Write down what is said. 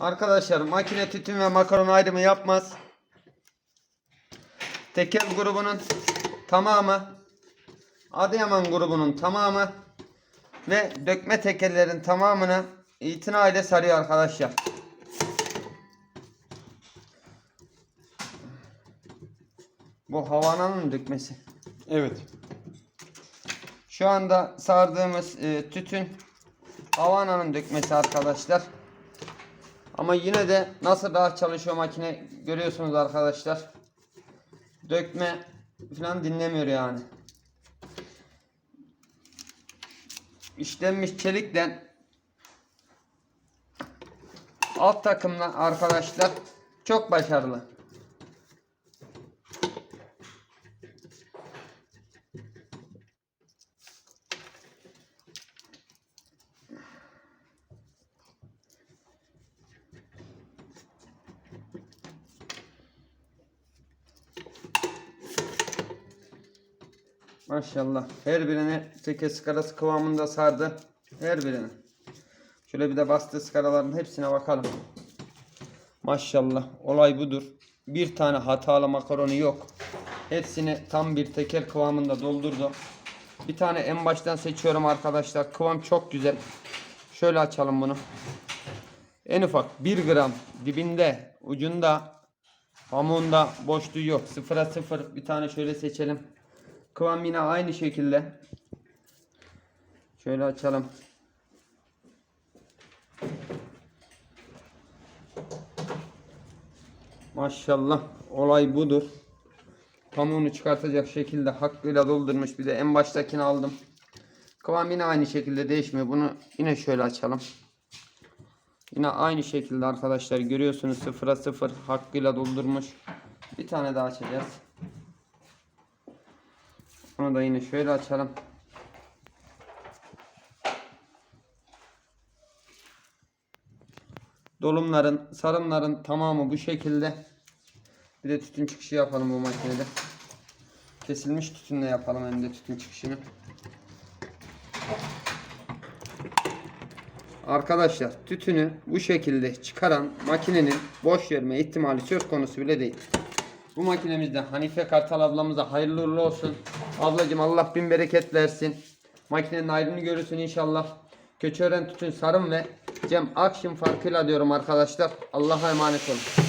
Arkadaşlar makine tütün ve makaron ayrımı yapmaz. Tekel grubunun tamamı Adıyaman grubunun tamamı ve dökme tekerlerin tamamını itina ile sarıyor arkadaşlar. Bu havanın dökmesi. Evet. Şu anda sardığımız e, tütün Havana'nın dökmesi arkadaşlar. Ama yine de nasıl rahat çalışıyor makine görüyorsunuz arkadaşlar. Dökme falan dinlemiyor yani. İşlenmiş çelikten alt takımla arkadaşlar çok başarılı. Maşallah. Her birini teke skarası kıvamında sardı. Her birini. Şöyle bir de bastığı skaraların hepsine bakalım. Maşallah. Olay budur. Bir tane hatalı makaronu yok. Hepsini tam bir teker kıvamında doldurdu. Bir tane en baştan seçiyorum arkadaşlar. Kıvam çok güzel. Şöyle açalım bunu. En ufak 1 gram dibinde ucunda pamuğunda boşluğu yok. Sıfıra sıfır bir tane şöyle seçelim. Kıvam yine aynı şekilde. Şöyle açalım. Maşallah olay budur. Pamuğunu çıkartacak şekilde hakkıyla doldurmuş. Bir de en baştakini aldım. Kıvam yine aynı şekilde değişmiyor. Bunu yine şöyle açalım. Yine aynı şekilde arkadaşlar görüyorsunuz sıfıra sıfır hakkıyla doldurmuş. Bir tane daha açacağız. Bunu da yine şöyle açalım. Dolumların, sarımların tamamı bu şekilde. Bir de tütün çıkışı yapalım bu makinede. Kesilmiş tütünle yapalım hem de tütün çıkışını. Arkadaşlar tütünü bu şekilde çıkaran makinenin boş verme ihtimali söz konusu bile değil. Bu makinemizde Hanife Kartal ablamıza hayırlı uğurlu olsun. Ablacım Allah bin bereket versin. Makinenin ayrını görürsün inşallah. Keçiören Tütün Sarım ve Cem Akşin farkıyla diyorum arkadaşlar. Allah'a emanet olun.